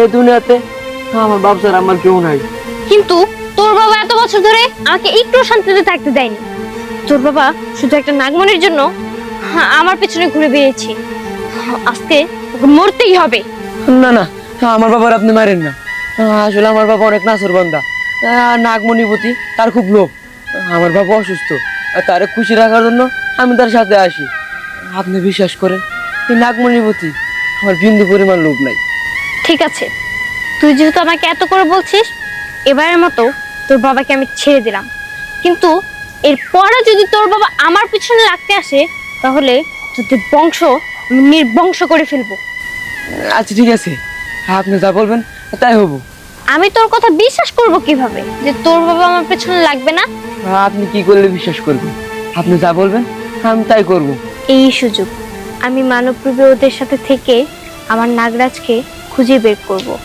এই দুনিয়াতে? আমার বাপ স্যার আমার কেউ নাই। কিন্তু তোর বাবা এত বছর ধরে আমাকে একটু শান্তিতে থাকতে দেয়নি। তোর বাবা শুধু একটা নাগমণির জন্য হ্যাঁ, আমার পেছনে ঘুরে বেরিয়েছে আজকে মরতেই হবে। না না আমার বাবার আপনি মারেন না। আসলে আমার বাবা অনেক নাসর বান্দা। নাগমণিপতি তার খুব লোভ। আমার বাবা অসুস্থ। আর তারে খুশি রাখার জন্য আমি তার সাথে আসি। আপনি বিশ্বাস করেন এই নাগমণিপতি আমার বিন্দু পরিমাণ লোভ নাই। ঠিক আছে। তুই যেহেতু আমাকে এত করে বলছিস এবারের মতো তোর বাবাকে আমি ছেড়ে দিলাম। কিন্তু এরপরে যদি তোর বাবা আমার পিছনে লাগতে আসে তাহলে তোদের বংশ আমি নির্বংশ করে ফেলব। আচ্ছা ঠিক আছে। আপনি যা বলবেন তাই হব। আমি তোর কথা বিশ্বাস করব কীভাবে? যে তোর বাবা আমার পেছনে লাগবে না? আপনি কি করলে বিশ্বাস করবেন? আপনি যা বলবেন আমি তাই করব। এই সুযোগ আমি মানব ওদের সাথে থেকে আমার নাগরাজকে খুঁজে বের করব